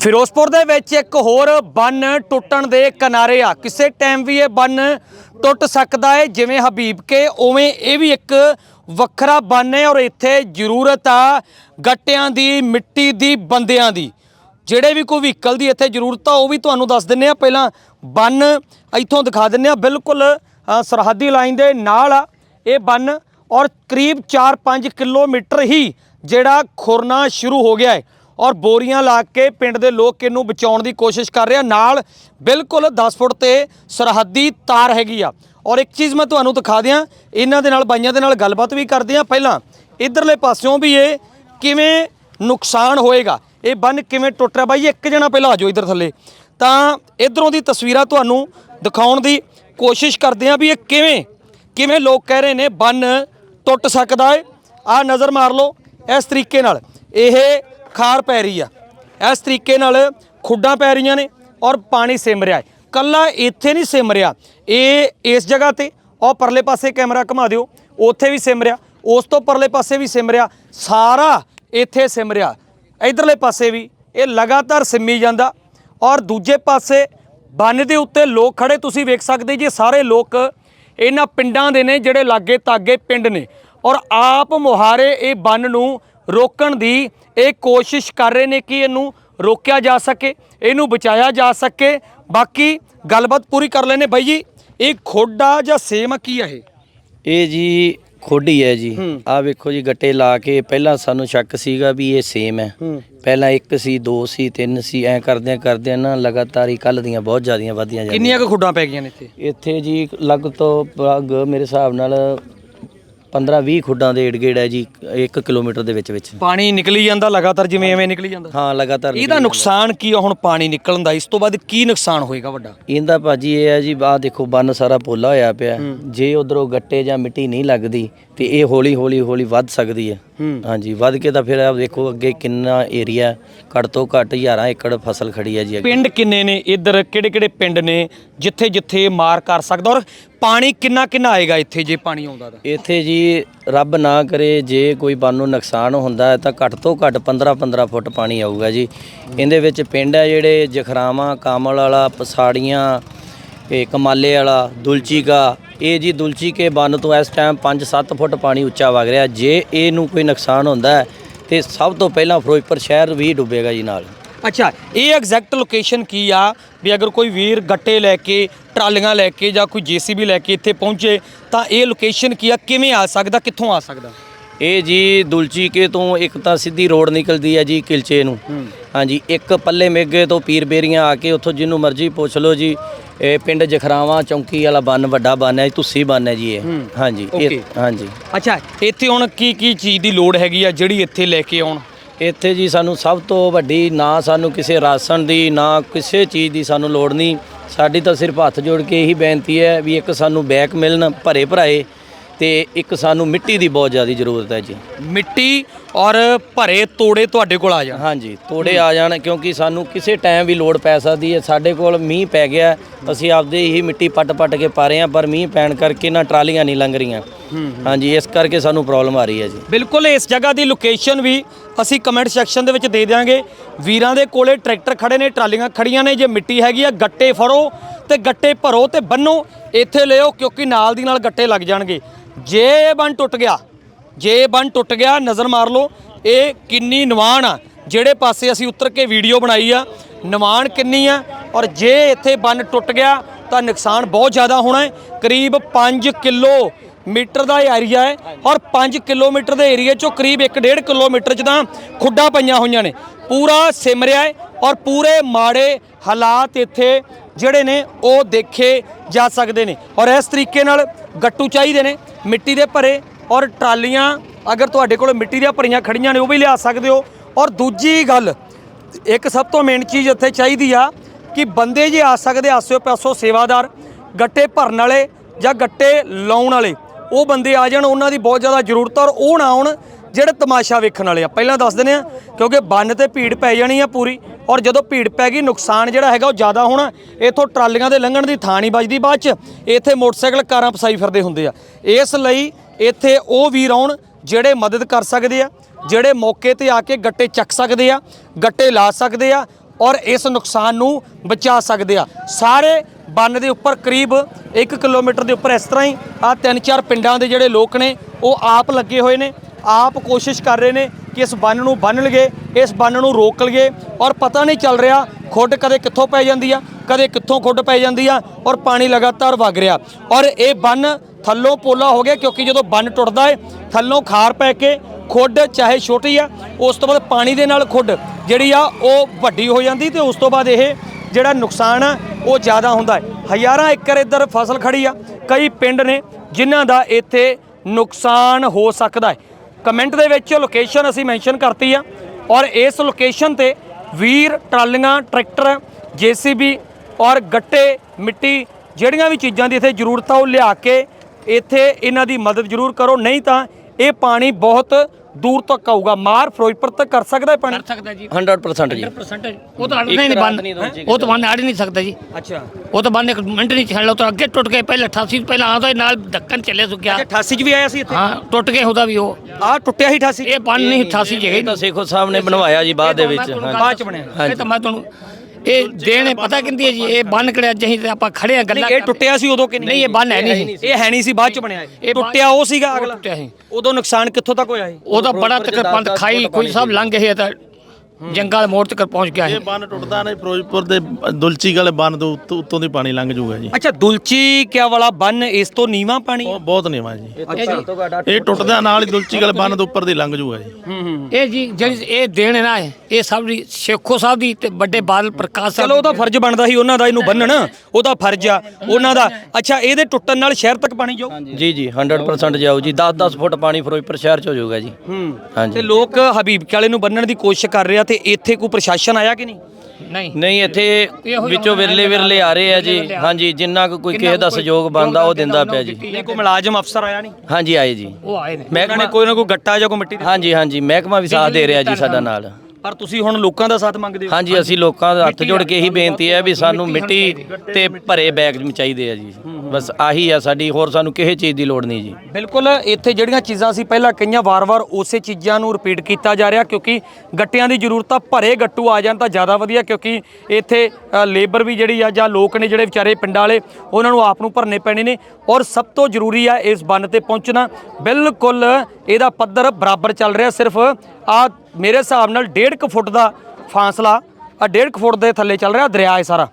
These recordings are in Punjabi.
ਫਿਰੋਜ਼ਪੁਰ ਦੇ ਵਿੱਚ ਇੱਕ ਹੋਰ ਬੰਨ ਟੁੱਟਣ ਦੇ ਕਿਨਾਰੇ ਆ। ਕਿਸੇ ਟਾਈਮ ਵੀ ਇਹ ਬੰਨ ਟੁੱਟ ਸਕਦਾ ਹੈ ਜਿਵੇਂ ਹਬੀਬ ਕੇ, ਉਵੇਂ ਇਹ ਵੀ ਇੱਕ ਵੱਖਰਾ ਬੰਨ ਹੈ ਔਰ ਇੱਥੇ ਜ਼ਰੂਰਤ ਆ ਗੱਟਿਆਂ ਦੀ, ਮਿੱਟੀ ਦੀ, ਬੰਦਿਆਂ ਦੀ। ਜਿਹੜੇ ਵੀ ਕੋਈ ਵਹੀਕਲ ਦੀ ਇੱਥੇ ਜ਼ਰੂਰਤ ਆ, ਉਹ ਵੀ ਤੁਹਾਨੂੰ ਦੱਸ ਦਿੰਨੇ ਆ। ਪਹਿਲਾਂ ਬੰਨ ਇੱਥੋਂ ਦਿਖਾ ਦਿੰਨੇ ਆ। ਬਿਲਕੁਲ ਸਰਹੱਦੀ ਲਾਈਨ ਦੇ ਨਾਲ ਆ ਇਹ ਬੰਨ ਔਰ ਕਰੀਬ 4-5 ਕਿਲੋਮੀਟਰ ਹੀ ਜਿਹੜਾ ਖੁਰਨਾ ਸ਼ੁਰੂ ਹੋ ਗਿਆ ਹੈ ਔਰ ਬੋਰੀਆਂ ਲਾ ਕੇ ਪਿੰਡ ਦੇ ਲੋਕ ਇਹਨੂੰ ਬਚਾਉਣ ਦੀ ਕੋਸ਼ਿਸ਼ ਕਰ ਰਹੇ ਆ। ਨਾਲ ਬਿਲਕੁਲ 10 ਫੁੱਟ ਤੇ ਸਰਹੱਦੀ ਤਾਰ ਹੈਗੀ ਆ। ਔਰ ਇੱਕ ਚੀਜ਼ ਮੈਂ ਤੁਹਾਨੂੰ ਦਿਖਾ ਦਿਆਂ, ਇਹਨਾਂ ਦੇ ਨਾਲ, ਬਾਈਆਂ ਦੇ ਨਾਲ ਗੱਲਬਾਤ ਵੀ ਕਰਦੇ ਆ। ਪਹਿਲਾਂ ਇਧਰਲੇ ਪਾਸਿਓਂ ਵੀ ਇਹ ਕਿਵੇਂ ਨੁਕਸਾਨ ਹੋਏਗਾ, ਇਹ ਬੰਨ ਕਿਵੇਂ ਟੁੱਟ ਰਿਹਾ? ਬਾਈ, ਇੱਕ ਜਣਾ ਪਹਿਲਾਂ ਆਜੋ ਇਧਰ ਥੱਲੇ। ਤਾਂ ਇਧਰੋਂ ਦੀ ਤਸਵੀਰਾਂ ਤੁਹਾਨੂੰ ਦਿਖਾਉਣ ਦੀ ਕੋਸ਼ਿਸ਼ ਕਰਦੇ ਆ ਵੀ ਇਹ ਕਿਵੇਂ ਕਿਵੇਂ ਲੋਕ ਕਹਿ ਰਹੇ ਨੇ ਬੰਨ ਟੁੱਟ ਸਕਦਾ ਹੈ ਆ ਨਜ਼ਰ ਮਾਰ ਲਓ ਇਸ ਤਰੀਕੇ ਨਾਲ। ਇਹ ਖਾਰ ਪੈ ਰਹੀ ਆ। ਇਸ ਤਰੀਕੇ ਨਾਲ ਖੁੱਡਾਂ ਪੈ ਰਹੀਆਂ ਨੇ ਔਰ ਪਾਣੀ ਸਿਮ ਰਿਹਾ ਹੈ। ਕੱਲਾ ਇੱਥੇ ਨਹੀਂ ਸਿਮ ਰਿਹਾ। ਇਹ ਇਸ ਜਗ੍ਹਾ ਤੇ ਉਹ ਪਰਲੇ ਪਾਸੇ ਕੈਮਰਾ ਘੁਮਾ ਦਿਓ। ਉੱਥੇ ਵੀ ਸਿਮ ਰਿਹਾ। ਉਸ ਤੋਂ ਪਰਲੇ ਪਾਸੇ ਵੀ ਸਿਮ ਰਿਹਾ। ਸਾਰਾ ਇੱਥੇ ਸਿਮ ਰਿਹਾ। ਇਧਰਲੇ ਪਾਸੇ ਵੀ, ਇਹ ਲਗਾਤਾਰ ਸਿੰਮੀ ਜਾਂਦਾ। ਔਰ ਦੂਜੇ ਪਾਸੇ, ਬੰਨ ਦੇ ਉੱਤੇ ਲੋਕ ਖੜੇ। ਤੁਸੀਂ ਵੇਖ ਸਕਦੇ ਜੀ ਸਾਰੇ ਲੋਕ ਇਹਨਾਂ ਪਿੰਡਾਂ ਦੇ ਨੇ, ਜਿਹੜੇ ਲਾਗੇ ਤਾਗੇ ਪਿੰਡ ਨੇ। ਔਰ ਆਪ ਮੁਹਾਰੇ ਇਹ ਬੰਨ ਨੂੰ ਰੋਕਣ ਦੀ ਇਹ ਕੋਸ਼ਿਸ਼ ਕਰ ਰਹੇ ਨੇ ਕਿ ਇਹਨੂੰ ਰੋਕਿਆ ਜਾ ਸਕੇ ਇਹਨੂੰ ਬਚਾਇਆ ਜਾ ਸਕੇ। ਬਾਕੀ ਗੱਲਬਾਤ ਪੂਰੀ ਕਰ ਲੈਨੇ ਬਾਈ ਜੀ ਇਹ ਖੋਡਾ ਜਾਂ ਸੇਮ ਕੀ ਆ ਇਹ? ਇਹ ਜੀ ਖੋਡੀ ਹੈ ਜੀ। ਆ ਵੇਖੋ ਜੀ ਗੱਟੇ ਲਾ ਕੇ ਪਹਿਲਾਂ ਸਾਨੂੰ ਸ਼ੱਕ ਸੀਗਾ ਵੀ ਇਹ ਸੇਮ ਹੈ। ਹੂੰ। ਪਹਿਲਾਂ ਇੱਕ ਸੀ ਦੋ ਸੀ ਤਿੰਨ ਸੀ ਐ ਕਰਦਿਆਂ ਕਰਦਿਆਂ ਨਾ ਲਗਾਤਾਰ ਹੀ ਕੱਲ ਦੀਆਂ ਬਹੁਤ ਜ਼ਿਆਦੀਆਂ ਵਧੀਆਂ ਜਾਂਦੀਆਂ। ਕਿੰਨੀਆਂ ਕੁ ਖੁੱਡਾਂ ਪੈ ਗਈਆਂ ਨੇ ਇੱਥੇ? ਇੱਥੇ ਜੀ ਲੱਗ ਤੋਂ ਮੇਰੇ ਹਿਸਾਬ ਨਾਲ 15 20 ਖੁੱਡਾਂ ਦੇ ਏੜ-ਗੇੜ ਹੈ ਜੀ 1 ਕਿਲੋਮੀਟਰ ਦੇ ਵਿੱਚ ਵਿੱਚ ਪਾਣੀ ਨਿਕਲੀ ਜਾਂਦਾ ਲਗਾਤਾਰ ਜਿਵੇਂ ਐਵੇਂ ਨਿਕਲੀ ਜਾਂਦਾ? ਹਾਂ ਲਗਾਤਾਰ ਇਹਦਾ ਨੁਕਸਾਨ ਕੀ ਆ ਹੁਣ ਪਾਣੀ ਨਿਕਲਣ ਦਾ? ਇਸ ਤੋਂ ਬਾਅਦ ਕੀ ਨੁਕਸਾਨ ਹੋਏਗਾ ਵੱਡਾ? ਇਹਦਾ ਭਾਜੀ ਇਹ ਹੈ ਜੀ ਆਹ ਦੇਖੋ ਬੰਨ ਸਾਰਾ ਪੋਲਾ ਹੋਇਆ ਪਿਆ। ਜੇ ਉਧਰੋਂ ਗੱਟੇ ਜਾਂ ਮਿੱਟੀ ਨਹੀਂ ਲੱਗਦੀ ਤੇ ਇਹ ਹੌਲੀ ਹੌਲੀ ਹੌਲੀ ਵੱਧ ਸਕਦੀ ਹੈ। ਹਾਂਜੀ ਵੱਧ ਕੇ ਤਾਂ ਫਿਰ ਆ ਦੇਖੋ ਅੱਗੇ ਕਿੰਨਾ ਏਰੀਆ ਘੱਟ ਤੋਂ ਘੱਟ ਹਜ਼ਾਰਾਂ ਏਕੜ ਫਸਲ ਖੜੀ ਹੈ ਜੀ ਅੱਗੇ। ਪਿੰਡ ਕਿੰਨੇ ਨੇ? ਇੱਧਰ ਕਿਹੜੇ ਕਿਹੜੇ ਪਿੰਡ ਨੇ? ਜਿੱਥੇ ਜਿੱਥੇ ਮਾਰ ਕਰ ਸਕਦਾ। ਔਰ ਪਾਣੀ ਕਿੰਨਾ ਕਿੰਨਾ ਆਏਗਾ ਇੱਥੇ ਜੇ ਪਾਣੀ ਆਉਂਦਾ ਤਾਂ? ਇੱਥੇ ਜੀ ਰੱਬ ਨਾ ਕਰੇ ਜੇ ਕੋਈ ਬੰਨ ਨੂੰ ਨੁਕਸਾਨ ਹੁੰਦਾ ਹੈ ਤਾਂ ਘੱਟ ਤੋਂ ਘੱਟ 15 15 ਫੁੱਟ ਪਾਣੀ ਆਊਗਾ ਜੀ। ਇਹਦੇ ਵਿੱਚ ਪਿੰਡ ਹੈ ਜਿਹੜੇ ਜਖਰਾਵਾਂ ਕਾਮਲ ਵਾਲਾ ਪਸਾੜੀਆਂ ਇਹ ਕਮਾਲੇ ਵਾਲਾ ਦੁਲਚੀਕਾ ਇਹ ਜੀ ਦੁਲਚੀ ਕੇ ਬੰਨ ਤੋਂ ਇਸ ਟਾਈਮ 5-7 ਫੁੱਟ ਪਾਣੀ ਉੱਚਾ ਵਗ ਰਿਹਾ। ਜੇ ਇਹਨੂੰ ਕੋਈ ਨੁਕਸਾਨ ਹੁੰਦਾ ਹੈ ਤੇ ਸਭ ਤੋਂ ਪਹਿਲਾਂ ਫਿਰੋਜ਼ਪੁਰ ਸ਼ਹਿਰ ਵੀ ਡੁੱਬੇਗਾ ਜੀ ਨਾਲ। ਅੱਛਾ ਇਹ ਐਗਜ਼ੈਕਟ ਲੋਕੇਸ਼ਨ ਕੀ ਆ? ਵੀ ਅਗਰ ਕੋਈ ਵੀਰ ਗੱਟੇ ਲੈ ਕੇ ਟਰਾਲੀਆਂ ਲੈ ਕੇ ਜਾਂ ਕੋਈ ਜੀਸੀਬੀ ਲੈ ਕੇ ਇੱਥੇ ਪਹੁੰਚੇ ਤਾਂ ਇਹ ਲੋਕੇਸ਼ਨ ਕੀ ਆ? ਕਿਵੇਂ ਆ ਸਕਦਾ? ਕਿੱਥੋਂ ਆ ਸਕਦਾ? ਇਹ ਜੀ ਦੁਲਚੀਕੇ ਤੋਂ ਇੱਕ ਤਾਂ ਸਿੱਧੀ ਰੋਡ ਨਿਕਲਦੀ ਹੈ ਜੀ ਕਿਲਚੇ ਨੂੰ। ਹਾਂਜੀ ਇੱਕ ਪੱਲੇ ਮੇਗੇ ਤੋਂ ਪੀਰ ਬੇਰੀਆਂ ਆ ਕੇ ਉੱਥੋਂ ਜਿੰਨੂੰ ਮਰਜ਼ੀ ਪੁੱਛ ਲਓ ਜੀ ਇਹ ਪਿੰਡ ਜਖਰਾਵਾਂ ਚੌਂਕੀ ਵਾਲਾ ਬੰਨ ਵੱਡਾ ਬੰਨ ਹੈ ਤੁਸੀਂ ਬੰਨ ਹੈ ਜੀ ਇਹ। ਹਾਂਜੀ ਇਹ-. ਹਾਂਜੀ। ਅੱਛਾ ਇੱਥੇ ਹੁਣ ਕੀ ਕੀ ਚੀਜ਼ ਦੀ ਲੋੜ ਹੈਗੀ ਆ ਜਿਹੜੀ ਇੱਥੇ ਲੈ ਕੇ ਆਉਣ? ਇੱਥੇ ਜੀ ਸਾਨੂੰ ਸਭ ਤੋਂ ਵੱਡੀ ਨਾ ਸਾਨੂੰ ਕਿਸੇ ਰਾਸ਼ਨ ਦੀ ਨਾ ਕਿਸੇ ਚੀਜ਼ ਦੀ ਸਾਨੂੰ ਲੋੜ ਨਹੀਂ। ਸਾਡੀ ਤਾਂ ਸਿਰਫ ਹੱਥ ਜੋੜ ਕੇ ਇਹੀ ਬੇਨਤੀ ਹੈ ਵੀ ਇੱਕ ਸਾਨੂੰ ਬੈਕ ਮਿਲਣ ਭਰੇ ਭਰਾਏ ਤੇ ਇੱਕ ਸਾਨੂੰ ਮਿੱਟੀ ਦੀ ਬਹੁਤ ਜ਼ਿਆਦਾ ਜ਼ਰੂਰਤ ਹੈ ਜੀ। ਮਿੱਟੀ ਔਰ ਭਰੇ ਤੋੜੇ ਤੁਹਾਡੇ ਕੋਲ ਆ ਜਾਣ। ਹਾਂਜੀ ਤੋੜੇ ਆ ਜਾਣ ਕਿਉਂਕਿ ਸਾਨੂੰ ਕਿਸੇ ਟਾਈਮ ਵੀ ਲੋੜ ਪੈ ਸਕਦੀ ਹੈ। ਸਾਡੇ ਕੋਲ ਮੀਂਹ ਪੈ ਗਿਆ ਅਸੀਂ ਆਪਦੇ ਹੀ ਮਿੱਟੀ ਪੱਟ-ਪੱਟ ਕੇ ਪਾ ਰਹੇ ਹਾਂ ਪਰ ਮੀਂਹ ਪੈਣ ਕਰਕੇ ਨਾ ਟਰਾਲੀਆਂ ਨਹੀਂ ਲੰਘ ਰਹੀਆਂ। ਹਾਂਜੀ ਇਸ ਕਰਕੇ ਸਾਨੂੰ ਪ੍ਰੋਬਲਮ ਆ ਰਹੀ ਹੈ ਜੀ। ਬਿਲਕੁਲ ਇਸ ਜਗ੍ਹਾ ਦੀ ਲੋਕੇਸ਼ਨ ਵੀ ਅਸੀਂ ਕਮੈਂਟ ਸੈਕਸ਼ਨ ਦੇ ਵਿੱਚ ਦੇ ਦਿਆਂਗੇ। ਵੀਰਾਂ ਦੇ ਕੋਲੇ ਟਰੈਕਟਰ ਖੜੇ ਨੇ ਟਰਾਲੀਆਂ ਖੜੀਆਂ ਨੇ ਜੇ ਮਿੱਟੀ ਹੈਗੀ ਆ ਗੱਟੇ ਫੜੋ ਤੇ ਗੱਟੇ ਭਰੋ ਤੇ ਬੰਨੋ। ਇੱਥੇ ਲਿਓ ਕਿਉਂਕਿ ਨਾਲ ਦੀ ਨਾਲ ਗੱਟੇ ਲੱਗ ਜਾਣਗੇ। ਜੇ ਇਹ ਬੰਨ ਟੁੱਟ ਗਿਆ ਜੇ ਬੰਨ ਟੁੱਟ ਗਿਆ, ਨਜ਼ਰ ਮਾਰ ਲਓ, ਇਹ ਕਿੰਨੀ ਨਿਵਾਣ ਆ। ਜਿਹੜੇ ਪਾਸੇ ਅਸੀਂ ਉਤਰ ਕੇ ਵੀਡੀਓ ਬਣਾਈ ਆ ਨਿਵਾਣ ਕਿੰਨੀ ਆ ਔਰ ਜੇ ਇੱਥੇ ਬੰਨ ਟੁੱਟ ਗਿਆ, ਤਾਂ ਨੁਕਸਾਨ ਬਹੁਤ ਜ਼ਿਆਦਾ ਹੋਣਾ ਹੈ। ਕਰੀਬ 5 ਕਿਲੋ ਮੀਟਰ ਦਾ ਏਰੀਆ ਹੈ ਔਰ 5 ਕਿਲੋਮੀਟਰ ਦੇ ਏਰੀਆ ਚੋਂ ਕਰੀਬ 1.5 ਕਿਲੋਮੀਟਰ ਚ ਤਾਂ ਖੁੱਡਾਂ ਪਈਆਂ ਹੋਈਆਂ ਨੇ। ਪੂਰਾ ਸਿਮ ਰਿਹਾ ਹੈ ਔਰ ਪੂਰੇ ਮਾੜੇ ਹਾਲਾਤ ਇੱਥੇ ਜਿਹੜੇ ਨੇ, ਉਹ ਦੇਖੇ ਜਾ ਸਕਦੇ ਨੇ। ਔਰ ਇਸ ਤਰੀਕੇ ਨਾਲ ਗੱਟੂ ਚਾਹੀਦੇ ਨੇ, ਮਿੱਟੀ ਦੇ ਭਰੇ ਔਰ ਟਰਾਲੀਆਂ ਅਗਰ ਤੁਹਾਡੇ ਕੋਲ ਮਿੱਟੀ ਦੀਆਂ ਭਰੀਆਂ ਖੜੀਆਂ ਨੇ, ਉਹ ਵੀ ਲਿਆ ਸਕਦੇ ਹੋ। ਔਰ ਦੂਜੀ ਗੱਲ, ਇੱਕ ਸਭ ਤੋਂ ਮੇਨ ਚੀਜ਼ ਇੱਥੇ ਚਾਹੀਦੀ ਆ ਕਿ ਬੰਦੇ ਜੇ ਆ ਸਕਦੇ ਆਸਿਓ ਪਾਸੋਂ ਸੇਵਾਦਾਰ, ਗੱਟੇ ਭਰਨ ਵਾਲੇ ਜਾਂ ਗੱਟੇ ਲਾਉਣ ਵਾਲੇ, ਉਹ ਬੰਦੇ ਆ ਜਾਣ, ਉਹਨਾਂ ਦੀ ਬਹੁਤ ਜ਼ਿਆਦਾ ਜ਼ਰੂਰਤ ਆ ਔਰ ਉਹ ਨਾ ਆਉਣ ਜਿਹੜੇ ਤਮਾਸ਼ਾ ਵੇਖਣ ਵਾਲੇ ਆ। ਪਹਿਲਾਂ ਦੱਸ ਦਿੰਦੇ ਆ, ਕਿਉਂਕਿ ਬੰਨ ਤੇ ਭੀੜ ਪੈ ਜਾਣੀ ਆ ਪੂਰੀ ਔਰ ਜਦੋਂ ਭੀੜ ਪੈ ਗਈ, ਨੁਕਸਾਨ ਜਿਹੜਾ ਹੈਗਾ ਉਹ ਜ਼ਿਆਦਾ ਹੋਣਾ, ਇਥੋਂ ਟਰਾਲੀਆਂ ਦੇ ਲੰਘਣ ਦੀ ਥਾਂ ਨਹੀਂ ਬਚਦੀ ਬਾਅਦ ਚ, ਇੱਥੇ ਮੋਟਰਸਾਈਕਲ ਕਾਰਾਂ ਫਸਾਈ ਫਿਰਦੇ ਹੁੰਦੇ ਆ। ਇਸ ਲਈ ਇੱਥੇ ਉਹ ਵੀਰ ਆਉਣ ਜਿਹੜੇ ਮਦਦ ਕਰ ਸਕਦੇ ਆ, ਜਿਹੜੇ ਮੌਕੇ ਤੇ ਆ ਕੇ ਗੱਟੇ ਚੱਕ ਸਕਦੇ ਆ, ਗੱਟੇ ਲਾ ਸਕਦੇ ਆ ਔਰ ਇਸ ਨੁਕਸਾਨ ਨੂੰ ਬਚਾ ਸਕਦੇ ਆ। ਸਾਰੇ ਬੰਨ ਦੇ ਉੱਪਰ ਕਰੀਬ 1 ਕਿਲੋਮੀਟਰ ਦੇ ਉੱਪਰ ਇਸ ਤਰ੍ਹਾਂ ਹੀ ਆ ਤਿੰਨ ਚਾਰ ਪਿੰਡਾਂ ਦੇ ਜਿਹੜੇ ਲੋਕ ਨੇ, ਉਹ ਆਪ ਲੱਗੇ ਹੋਏ ਨੇ, ਆਪ ਕੋਸ਼ਿਸ਼ ਕਰ ਰਹੇ ਨੇ ਕਿ ਇਸ ਬੰਨ ਨੂੰ ਬੰਨ ਲਈਏ, ਇਸ ਬੰਨ ਨੂੰ ਰੋਕ ਲਈਏ ਔਰ ਪਤਾ ਨਹੀਂ ਚੱਲ ਰਿਹਾ ਖੁੱਡ ਕਦੇ ਕਿੱਥੋਂ ਪੈ ਜਾਂਦੀ ਆ, ਕਦੇ ਕਿੱਥੋਂ ਖੁੱਡ ਪੈ ਜਾਂਦੀ ਆ ਔਰ ਪਾਣੀ ਲਗਾਤਾਰ ਵਗ ਰਿਹਾ। ਔਰ ਇਹ ਬੰਨ ਥੱਲੋਂ ਪੋਲਾ ਹੋ ਗਿਆ ਕਿਉਂਕਿ ਜਦੋਂ ਬੰਨ ਟੁੱਟਦਾ ਹੈ ਥੱਲੋਂ ਖਾਰ ਪੈ ਕੇ ਖੁੱਡ ਚਾਹੇ ਛੋਟੀ ਆ, ਉਸ ਤੋਂ ਬਾਅਦ ਪਾਣੀ ਦੇ ਨਾਲ ਖੁੱਡ ਜਿਹੜੀ ਆ, ਉਹ ਵੱਡੀ ਹੋ ਜਾਂਦੀ ਤੇ ਉਸ ਤੋਂ ਬਾਅਦ ਇਹ ਜਿਹੜਾ ਨੁਕਸਾਨ ਆ, ਉਹ ਜ਼ਿਆਦਾ ਹੁੰਦਾ ਹੈ ਹਜ਼ਾਰਾਂ ਏਕੜ ਇੱਧਰ ਫਸਲ ਖੜੀ ਆ, ਕਈ ਪਿੰਡ ਨੇ ਜਿਨ੍ਹਾਂ ਦਾ ਇੱਥੇ ਨੁਕਸਾਨ ਹੋ ਸਕਦਾ ਹੈ ਕਮੈਂਟ ਦੇ ਵਿੱਚ ਲੋਕੇਸ਼ਨ ਅਸੀਂ ਮੈਂਸ਼ਨ ਕਰਤੀ ਆ ਔਰ ਇਸ ਲੋਕੇਸ਼ਨ ਤੇ ਵੀਰ, ਟਰਾਲੀਆਂ, ਟਰੈਕਟਰ, ਜੀਸੀਬੀ ਔਰ ਗੱਟੇ, ਮਿੱਟੀ ਜਿਹੜੀਆਂ ਵੀ ਚੀਜ਼ਾਂ ਦੀ ਇੱਥੇ ਜ਼ਰੂਰਤ ਆ, ਉਹ ਲਿਆ ਕੇ ਇੱਥੇ ਇਹਨਾਂ ਦੀ ਮਦਦ ਜ਼ਰੂਰ ਕਰੋ ਨਹੀਂ ਤਾਂ ਇਹ ਪਾਣੀ ਬਹੁਤ ਦੂਰ ਤੱਕ ਆਊਗਾ। ਮਾਰ ਫਿਰੋਜ਼ਪੁਰ ਤੱਕ ਕਰ ਸਕਦਾ ਹੈ ਪਾਣੀ? ਕਰ ਸਕਦਾ ਜੀ। 100% ਜੀ। ਪਰਸੈਂਟੇਜ ਉਹ ਤਾਂ ਅੜਨਾ ਹੀ ਨਹੀਂ ਦੂਜੀ ਉਹ ਤਾਂ ਬੰਨ ਅੜ ਹੀ ਨਹੀਂ ਸਕਦਾ ਜੀ। ਅੱਛਾ। ਉਹ ਤਾਂ ਬੰਨ ਇੱਕ ਮਿੰਟ ਨਹੀਂ ਛੱਡ ਲਓ ਤਾਂ ਅੱਗੇ ਟੁੱਟ ਕੇ ਪਹਿਲੇ 88 ਪਹਿਲਾਂ ਆਉਂਦਾ ਨਾਲ ਧੱਕਣ ਚੱਲੇ ਸੁੱਕਿਆ। ਅੱਛਾ 88 ਚ ਵੀ ਆਇਆ ਸੀ ਇੱਥੇ? ਹਾਂ ਟੁੱਟ ਕੇ ਉਹਦਾ ਵੀ ਉਹ। ਆ ਟੁੱਟਿਆ ਹੀ 88 ਇਹ ਬੰਨ ਨਹੀਂ 88 ਜਗ੍ਹਾ ਇਹ ਤਾਂ ਸੇਖੋ ਸਾਹਿਬ ਨੇ ਬਣਵਾਇਆ ਜੀ ਬਾਅਦ ਦੇ ਵਿੱਚ। ਬਾਅਦ ਚ ਬਣਿਆ। ਇਹ ਤਾਂ ਮੈਂ ਤੁਹਾਨੂੰ ਇਹ ਦੇਣੇ ਪਤਾ ਕਿੰਦੀ ਹੈ ਜੀ? ਇਹ ਬੰਨ ਕਿਹੜਾ ਜਹੀਂ ਤੇ ਆਪਾਂ ਖੜੇ ਆ ਗੱਲਾਂ ਨਹੀਂ ਇਹ ਟੁੱਟਿਆ ਸੀ ਉਦੋਂ ਕਿ ਨਹੀਂ? ਇਹ ਬੰਨ ਹੈ ਨਹੀਂ। ਇਹ ਹੈ ਨਹੀਂ ਸੀ ਬਾਅਦ ਚ ਬਣਿਆ ਇਹ। ਟੁੱਟਿਆ ਉਹ ਸੀਗਾ ਅਗਲਾ। ਟੁੱਟਿਆ ਸੀ। ਉਦੋਂ ਨੁਕਸਾਨ ਕਿੱਥੋਂ ਤੱਕ ਹੋਇਆ ਸੀ ਉਹਦਾ ਬੜਾ ਤੱਕ ਦਸ ਖਾਈ ਕੋਈ ਸਭ ਲੰਘ ਗਏ ਤਾਂ। ਜੰਗਲ ਮੋੜ ਤੱਕ ਪਹੁੰਚ ਗਿਆ ਇਹ ਹੈ ਬੰਨ ਟੁੱਟਦਾ ਨਹੀਂ ਫਿਰੋਜ਼ਪੁਰ ਦੇ ਦੁਲਚੀ ਵਾਲੇ ਬੰਨ ਤੋਂ ਉੱਤੋਂ ਉੱਤੋਂ ਦੀ ਪਾਣੀ ਲੰਘ ਜਾਊਗਾ ਜੀ। ਅੱਛਾ ਦੁਲਚੀ ਕਿਆ ਵਾਲਾ ਬੰਨ ਇਸ ਤੋਂ ਨੀਵਾ ਪਾਣੀ? ਉਹ ਬਹੁਤ ਨੀਵਾਂ ਜੀ। ਇਹ ਟੁੱਟਦਾ ਨਾਲ ਹੀ ਦੁਲਚੀ ਵਾਲੇ ਬੰਨ ਦੇ ਉੱਪਰ ਦੀ ਲੰਘ ਜਾਊਗਾ ਜੀ। ਹੂੰ ਹੂੰ ਇਹ ਜੀ ਜਿਹੜੀ ਇਹ ਦੇਣ ਹੈ ਨਾ ਇਹ ਇਹ ਸਭ ਦੀ ਸ਼ੇਖੋ ਸਾਹਿਬ ਦੀ ਤੇ ਵੱਡੇ ਬਾਦਲ ਪ੍ਰਕਾਸ਼ ਸਾਹਿਬ ਚਲੋ ਉਹਦਾ ਫਰਜ਼ ਬਣਦਾ ਸੀ ਉਹਨਾਂ ਦਾ ਇਹਨੂੰ ਬੰਨਣ। ਉਹਦਾ ਫਰਜ਼ ਆ ਉਹਨਾਂ ਦਾ। ਅੱਛਾ ਇਹਦੇ ਟੁੱਟਣ ਨਾਲ ਸ਼ਹਿਰ ਤੱਕ ਪਾਣੀ ਜਾਊ? ਜੀ ਜੀ 100% ਜਾਊ ਜੀ। 10-10 ਫੁੱਟ ਪਾਣੀ ਫਿਰੋਜ਼ਪੁਰ ਸ਼ਹਿਰ ਚ ਹੋ ਜਾਊਗਾ ਜੀ। ਹੂੰ। ਹਾਂਜੀ। ਤੇ ਲੋਕ ਹਬੀਬ ਕੇ ਵਾਲੇ ਨੂੰ ਬੰਨਣ ਦੀ ਕੋਸ਼ਿਸ਼ ਕਰ ਰਹੇ ਆ ਤੇ ਇੱਥੇ ਕੋਈ ਪ੍ਰਸ਼ਾਸਨ ਆਇਆ ਕਿ ਨਹੀਂ? ਨਹੀਂ। ਨਹੀਂ ਇੱਥੇ ਵਿੱਚੋਂ ਵਿਰਲੇ ਵਿਰਲੇ ਆ ਰਹੇ ਆ ਜੀ। ਹਾਂਜੀ ਜਿੰਨਾ ਕੁ ਕੋਈ ਕਿਸੇ ਦਾ ਸਹਿਯੋਗ ਬਣਦਾ ਉਹ ਦਿੰਦਾ ਪਿਆ ਜੀ। ਨਹੀਂ ਕੋਈ ਮੁਲਾਜ਼ਮ ਅਫਸਰ ਆਇਆ ਨਹੀਂ? ਹਾਂਜੀ ਆਏ ਜੀ। ਉਹ ਆਏ ਨੇ। ਉਹਨਾਂ ਨੇ ਕੋਈ ਨਾ ਕੋਈ ਗੱਟਾ ਜਾਂ ਕੋਈ ਮਿੱਟੀ ਹਾਂਜੀ ਹਾਂਜੀ ਮਹਿਕਮਾ ਵੀ ਸਾਥ ਦੇ ਰਿਹਾ ਜੀ ਸਾਡਾ ਨਾਲ। ਪਰ ਤੁਸੀਂ ਹੁਣ ਲੋਕਾਂ ਦਾ ਸਾਥ ਮੰਗਦੇ ਹੋ? ਹਾਂਜੀ ਅਸੀਂ ਲੋਕਾਂ ਦਾ ਹੱਥ ਜੋੜ ਕੇ ਇਹੀ ਬੇਨਤੀ ਹੈ ਵੀ ਸਾਨੂੰ ਮਿੱਟੀ ਤੇ ਭਰੇ ਬੈਗ ਚਾਹੀਦੇ ਆ ਜੀ। ਬਸ ਆਹੀ ਆ ਸਾਡੀ ਹੋਰ ਸਾਨੂੰ ਕਿਸੇ ਚੀਜ਼ ਦੀ ਲੋੜ ਨਹੀਂ ਜੀ। ਬਿਲਕੁਲ ਇੱਥੇ ਜਿਹੜੀਆਂ ਚੀਜ਼ਾਂ ਸੀ ਪਹਿਲਾਂ ਕਈਆਂ ਵਾਰ-ਵਾਰ ਉਸੇ ਚੀਜ਼ਾਂ ਨੂੰ ਰਿਪੀਟ ਕੀਤਾ ਜਾ ਰਿਹਾ ਕਿਉਂਕਿ ਗੱਟਿਆਂ ਦੀ ਜ਼ਰੂਰਤ ਆ ਭਰੇ ਗੱਟੂ ਆ ਜਾਣ ਤਾਂ ਜ਼ਿਆਦਾ ਵਧੀਆ ਕਿਉਂਕਿ ਇੱਥੇ ਲੇਬਰ ਵੀ ਜਿਹੜੀ ਆ ਜਾਂ ਲੋਕ ਨੇ ਜਿਹੜੇ ਵਿਚਾਰੇ ਪਿੰਡਾਂ ਵਾਲੇ ਉਹਨਾਂ ਨੂੰ ਆਪ ਨੂੰ ਭਰਨੇ ਪੈਣੇ ਨੇ। ਔਰ ਸਭ ਤੋਂ ਜ਼ਰੂਰੀ ਆ ਇਸ ਬੰਨ ਤੇ ਪਹੁੰਚਣਾ। ਬਿਲਕੁਲ ਇਹਦਾ ਪੱਧਰ ਬਰਾਬਰ ਚੱਲ ਰਿਹਾ, ਸਿਰਫ ਆ ਮੇਰੇ ਹਿਸਾਬ ਨਾਲ 1.5 ਫੁੱਟ ਦਾ ਫਾਸਲਾ, ਆ 1.5 ਫੁੱਟ ਦੇ ਥੱਲੇ ਚੱਲ ਰਿਹਾ ਦਰਿਆ ਹੈ ਸਾਰਾ।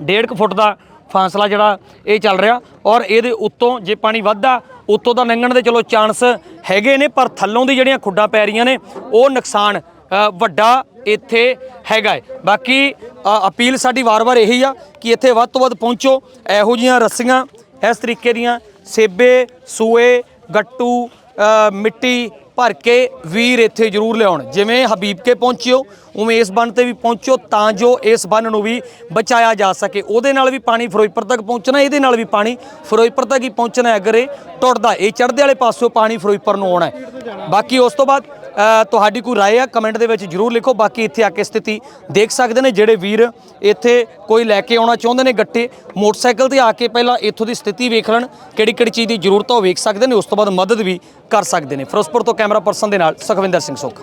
ਡੇਢ ਕੁ ਫੁੱਟ ਦਾ ਫਾਸਲਾ ਜਿਹੜਾ ਇਹ ਚੱਲ ਰਿਹਾ ਔਰ ਇਹਦੇ ਉੱਤੋਂ ਜੇ ਪਾਣੀ ਵੱਧਦਾ, ਉੱਤੋਂ ਦਾ ਲੰਘਣ ਦੇ ਚਲੋ ਚਾਂਸ ਹੈਗੇ ਨੇ, ਪਰ ਥੱਲੋਂ ਦੀ ਜਿਹੜੀਆਂ ਖੁੱਡਾਂ ਪੈ ਰਹੀਆਂ ਨੇ, ਉਹ ਨੁਕਸਾਨ ਵੱਡਾ ਇੱਥੇ ਹੈਗਾ ਹੈ ਬਾਕੀ ਅਪੀਲ ਸਾਡੀ ਵਾਰ-ਵਾਰ ਇਹੀ ਆ ਕਿ ਇੱਥੇ ਵੱਧ ਤੋਂ ਵੱਧ ਪਹੁੰਚੋ, ਇਹੋ ਜੀਆਂ ਰੱਸੀਆਂ ਇਸ ਤਰੀਕੇ ਦੀਆਂ, ਸੇਬੇ, ਸੂਏ, ਗੱਟੂ ਮਿੱਟੀ ਭਰ ਕੇ ਵੀਰ ਇੱਥੇ ਜ਼ਰੂਰ ਲਿਆਉਣ। ਜਿਵੇਂ ਹਬੀਬ ਕੇ ਪਹੁੰਚਿਓ, ਉਵੇਂ ਇਸ ਬੰਨ ਤੇ ਵੀ ਪਹੁੰਚੋ ਤਾਂ ਜੋ ਇਸ ਬੰਨ ਨੂੰ ਵੀ ਬਚਾਇਆ ਜਾ ਸਕੇ। ਉਹਦੇ ਨਾਲ ਵੀ ਪਾਣੀ ਫਿਰੋਜ਼ਪੁਰ ਤੱਕ ਪਹੁੰਚਣਾ, ਇਹਦੇ ਨਾਲ ਵੀ ਪਾਣੀ ਫਿਰੋਜ਼ਪੁਰ ਤੱਕ ਹੀ ਪਹੁੰਚਣਾ ਅਗਰ ਇਹ ਟੁੱਟਦਾ, ਇਹ ਚੜ੍ਹਦੇ ਵਾਲੇ ਪਾਸੋਂ ਪਾਣੀ ਫਿਰੋਜ਼ਪੁਰ ਨੂੰ ਆਉਣਾ ਬਾਕੀ ਉਸ ਤੋਂ ਬਾਅਦ ਤੁਹਾਡੀ ਕੋਈ رائے ਆ ਕਮੈਂਟ ਦੇ ਵਿੱਚ ਜਰੂਰ ਲਿਖੋ ਬਾਕੀ ਇੱਥੇ ਆ ਕੇ ਸਥਿਤੀ ਦੇਖ ਸਕਦੇ ਨੇ ਜਿਹੜੇ ਵੀਰ ਇੱਥੇ ਕੋਈ ਲੈ ਕੇ ਆਉਣਾ ਚਾਹੁੰਦੇ ਨੇ ਗੱਟੇ ਮੋਟਰਸਾਈਕਲ ਤੇ ਆ ਕੇ ਪਹਿਲਾਂ ਇੱਥੋਂ ਦੀ ਸਥਿਤੀ ਵੇਖ ਲੈਣ ਕਿਹੜੀ ਕਿਹੜੀ ਚੀਜ਼ ਦੀ ਜ਼ਰੂਰਤ ਆ ਉਹ ਵੇਖ ਸਕਦੇ ਨੇ ਉਸ ਤੋਂ ਬਾਅਦ ਮਦਦ ਵੀ ਕਰ ਸਕਦੇ ਨੇ ਫਿਰੋਜ਼ਪੁਰ ਤੋਂ ਕੈਮਰਾ ਪਰਸਨ ਦੇ ਨਾਲ ਸੁਖਵਿੰਦਰ ਸਿੰਘ ਸੁੱਖ